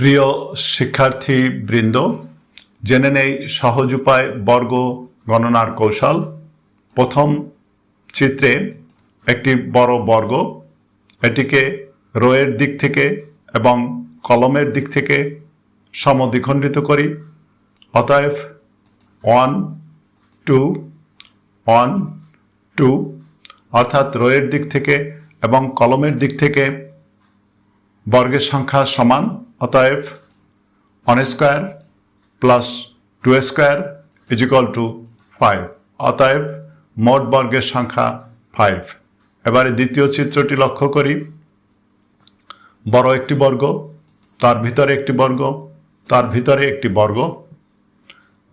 প্রিয় শিক্ষার্থী বৃন্দ জেনে নেই সহজ উপায় বর্গ গণনার কৌশল। প্রথম চিত্রে একটি বড় বর্গ, এটিকে রোয়ের দিক থেকে এবং কলমের দিক থেকে সমদ্বিখণ্ডিত করি। অতএব ওয়ান, টু ওয়ান, টু, অর্থাৎ রোয়ের দিক থেকে এবং কলমের দিক থেকে বর্গের সংখ্যা সমান, অতএব one square plus two square is equal to five অতএব মোট বর্গের সংখ্যা ফাইভ এবারে দ্বিতীয় চিত্রটি লক্ষ্য করি। বড় একটি বর্গ, তার ভিতরে একটি বর্গ, তার ভিতরে একটি বর্গ।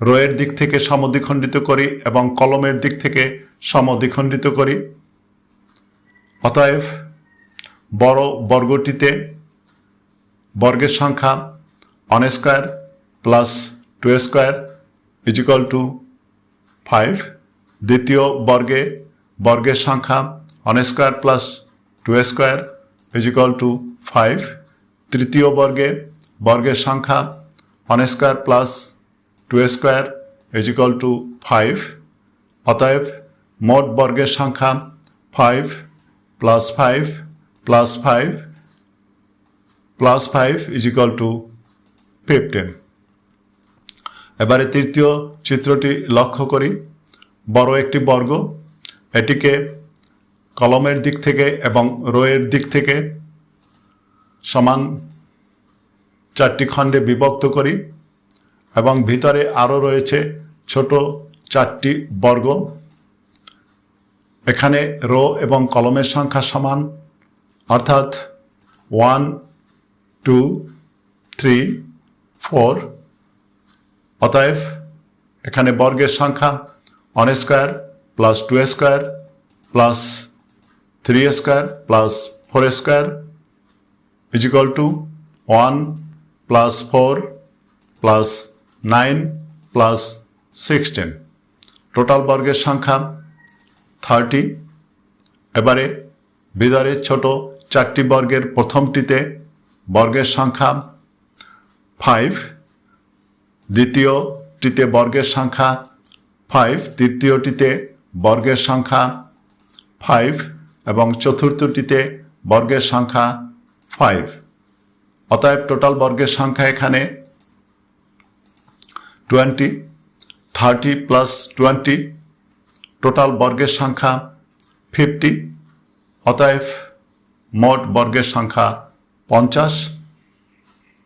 রোয়ের দিক থেকে সমদ্বিখণ্ডিত করি এবং কলমের দিক থেকে সমদ্বিখণ্ডিত করি। অতএব বড় বর্গটিতে বর্গের সংখ্যা one square plus two square is equal to five দ্বিতীয় বর্গে, বর্গের সংখ্যা one square plus two square is equal to five তৃতীয় বর্গে, বর্গের সংখ্যা one square plus two square is equal to five অতএব মোট বর্গের সংখ্যা five plus five plus five plus five is equal to fifteen এবারে তৃতীয় চিত্রটি লক্ষ্য করি। বড় একটি বর্গ। এটিকে কলমের দিক থেকে এবং রোয়ের দিক থেকে সমান চারটি খণ্ডে বিভক্ত করি এবং ভিতরে আরও রয়েছে ছোট চারটি বর্গ। এখানে রো এবং কলমের সংখ্যা সমান, অর্থাৎ ওয়ান টু থ্রি ফোর অতএব এখানে বর্গের সংখ্যা one square plus two square plus three square plus four square is equal to one plus four plus nine plus sixteen total বর্গের সংখ্যা থার্টি এবারে ভিতরে ছোট চারটি বর্গের প্রথমটিতে বর্গের সংখ্যা ফাইভ দ্বিতীয়টিতে বর্গের সংখ্যা ফাইভ তৃতীয়টিতে বর্গের সংখ্যা ফাইভ এবং চতুর্থটিতে বর্গের সংখ্যা ফাইভ অতএব টোটাল বর্গের সংখ্যা এখানে twenty thirty plus twenty total বর্গের সংখ্যা ফিফটি অতএব মোট বর্গের সংখ্যা পঞ্চাশ